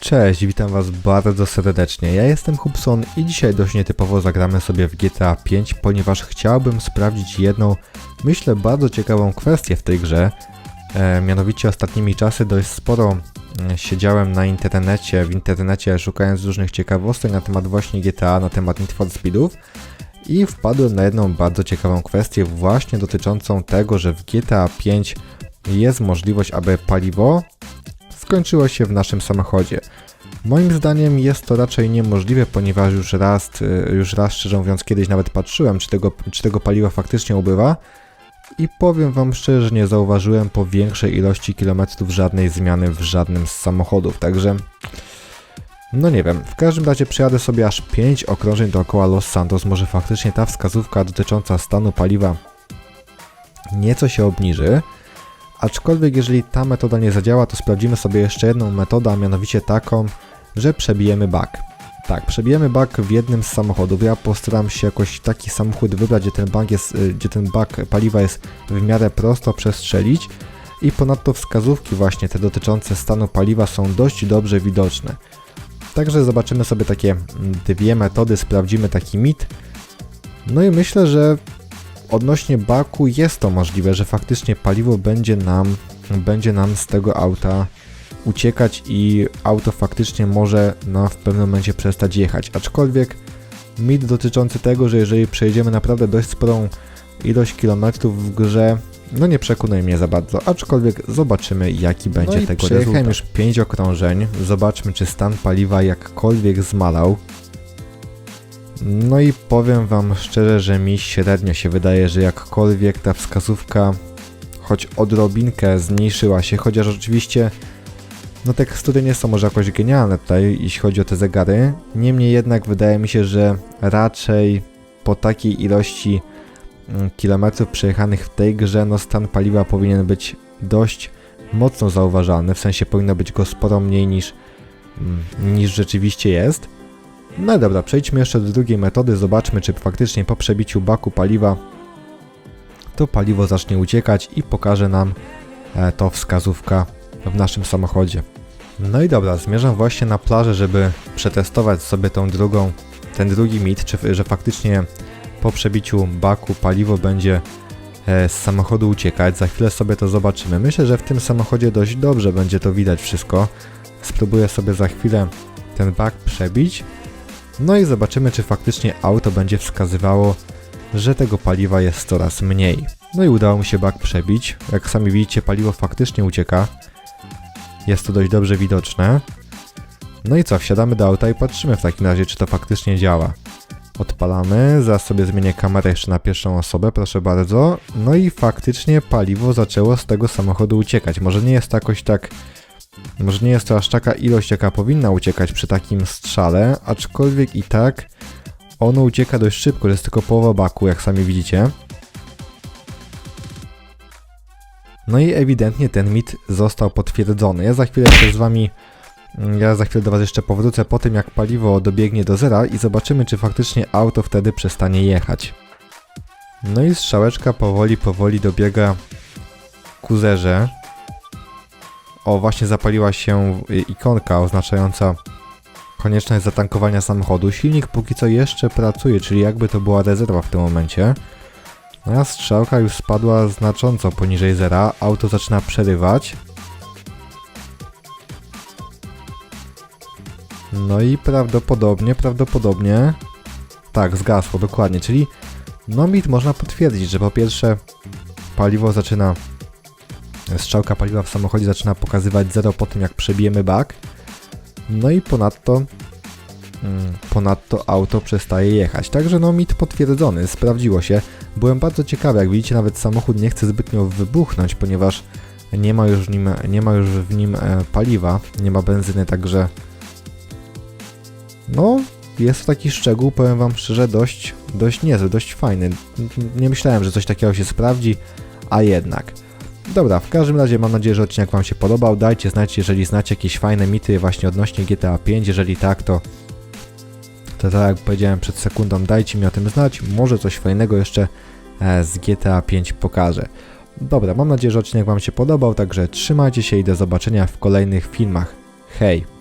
Cześć, witam was bardzo serdecznie. Ja jestem Hubson i dzisiaj dość nietypowo zagramy sobie w GTA 5, ponieważ chciałbym sprawdzić jedną, myślę, bardzo ciekawą kwestię w tej grze. E, mianowicie ostatnimi czasy dość sporo e, siedziałem na internecie, w internecie szukając różnych ciekawostek na temat właśnie GTA, na temat Need for Speedów i wpadłem na jedną bardzo ciekawą kwestię właśnie dotyczącą tego, że w GTA 5 jest możliwość, aby paliwo skończyło się w naszym samochodzie. Moim zdaniem jest to raczej niemożliwe, ponieważ już raz, y, już raz szczerze mówiąc kiedyś nawet patrzyłem, czy tego, czy tego paliwa faktycznie ubywa i powiem wam szczerze, nie zauważyłem po większej ilości kilometrów żadnej zmiany w żadnym z samochodów, także no nie wiem, w każdym razie przejadę sobie aż 5 okrążeń dookoła Los Santos, może faktycznie ta wskazówka dotycząca stanu paliwa nieco się obniży. Aczkolwiek jeżeli ta metoda nie zadziała, to sprawdzimy sobie jeszcze jedną metodę, a mianowicie taką, że przebijemy bak. Tak, przebijemy bak w jednym z samochodów. Ja postaram się jakoś taki samochód wybrać, gdzie ten bak, jest, y, gdzie ten bak paliwa jest w miarę prosto przestrzelić i ponadto wskazówki właśnie te dotyczące stanu paliwa są dość dobrze widoczne. Także zobaczymy sobie takie mm, dwie metody, sprawdzimy taki mit. No i myślę, że odnośnie baku jest to możliwe, że faktycznie paliwo będzie nam, będzie nam z tego auta uciekać i auto faktycznie może no, w pewnym momencie przestać jechać. Aczkolwiek mit dotyczący tego, że jeżeli przejedziemy naprawdę dość sporą ilość kilometrów w grze, no nie przekonuje mnie za bardzo, aczkolwiek zobaczymy jaki będzie i tego przejechałem rezultat. już 5 okrążeń, zobaczmy czy stan paliwa jakkolwiek zmalał. No i powiem wam szczerze, że mi średnio się wydaje, że jakkolwiek ta wskazówka choć odrobinkę zmniejszyła się, chociaż oczywiście no tekstury nie są może jakoś genialne tutaj, jeśli chodzi o te zegary. Niemniej jednak wydaje mi się, że raczej po takiej ilości mm, kilometrów przejechanych w tej grze, no stan paliwa powinien być dość mocno zauważalny, w sensie powinno być go sporo mniej niż, mm, niż rzeczywiście jest. No dobra, przejdźmy jeszcze do drugiej metody, zobaczmy czy faktycznie po przebiciu baku paliwa to paliwo zacznie uciekać i pokaże nam e, to wskazówka w naszym samochodzie. No i dobra, zmierzam właśnie na plażę, żeby przetestować sobie tą drugą, ten drugi mit, czy że faktycznie po przebiciu baku paliwo będzie e, z samochodu uciekać. Za chwilę sobie to zobaczymy. Myślę, że w tym samochodzie dość dobrze będzie to widać wszystko. Spróbuję sobie za chwilę ten bak przebić. No i zobaczymy, czy faktycznie auto będzie wskazywało, że tego paliwa jest coraz mniej. No i udało mi się bak przebić. Jak sami widzicie, paliwo faktycznie ucieka. Jest to dość dobrze widoczne. No i co, wsiadamy do auta i patrzymy w takim razie, czy to faktycznie działa. Odpalamy, zaraz sobie zmienię kamerę jeszcze na pierwszą osobę, proszę bardzo. No i faktycznie paliwo zaczęło z tego samochodu uciekać. Może nie jest to jakoś tak... Może nie jest to aż taka ilość, jaka powinna uciekać przy takim strzale, aczkolwiek i tak ono ucieka dość szybko, to jest tylko połowa baku, jak sami widzicie. No i ewidentnie ten mit został potwierdzony. Ja za chwilę jeszcze z wami, ja za chwilę do was jeszcze powrócę po tym jak paliwo dobiegnie do zera i zobaczymy czy faktycznie auto wtedy przestanie jechać. No i strzałeczka powoli, powoli dobiega ku zerze. O, właśnie zapaliła się ikonka oznaczająca konieczność zatankowania samochodu. Silnik póki co jeszcze pracuje, czyli jakby to była rezerwa w tym momencie. No a strzałka już spadła znacząco poniżej zera, auto zaczyna przerywać. No i prawdopodobnie, prawdopodobnie... Tak, zgasło, dokładnie, czyli no mit można potwierdzić, że po pierwsze paliwo zaczyna... Strzałka paliwa w samochodzie zaczyna pokazywać zero po tym jak przebijemy bak. No i ponadto mm, ponadto auto przestaje jechać. Także no mit potwierdzony, sprawdziło się. Byłem bardzo ciekawy, jak widzicie nawet samochód nie chce zbytnio wybuchnąć, ponieważ nie ma już w nim, nie ma już w nim e, paliwa, nie ma benzyny, także no jest to taki szczegół, powiem wam szczerze, dość, dość niezły, dość fajny. Nie myślałem, że coś takiego się sprawdzi, a jednak. Dobra, w każdym razie mam nadzieję, że odcinek Wam się podobał. Dajcie znać, jeżeli znacie jakieś fajne mity właśnie odnośnie GTA 5. Jeżeli tak, to, to tak jak powiedziałem przed sekundą, dajcie mi o tym znać. Może coś fajnego jeszcze e, z GTA 5 pokażę. Dobra, mam nadzieję, że odcinek Wam się podobał, także trzymajcie się i do zobaczenia w kolejnych filmach. Hej!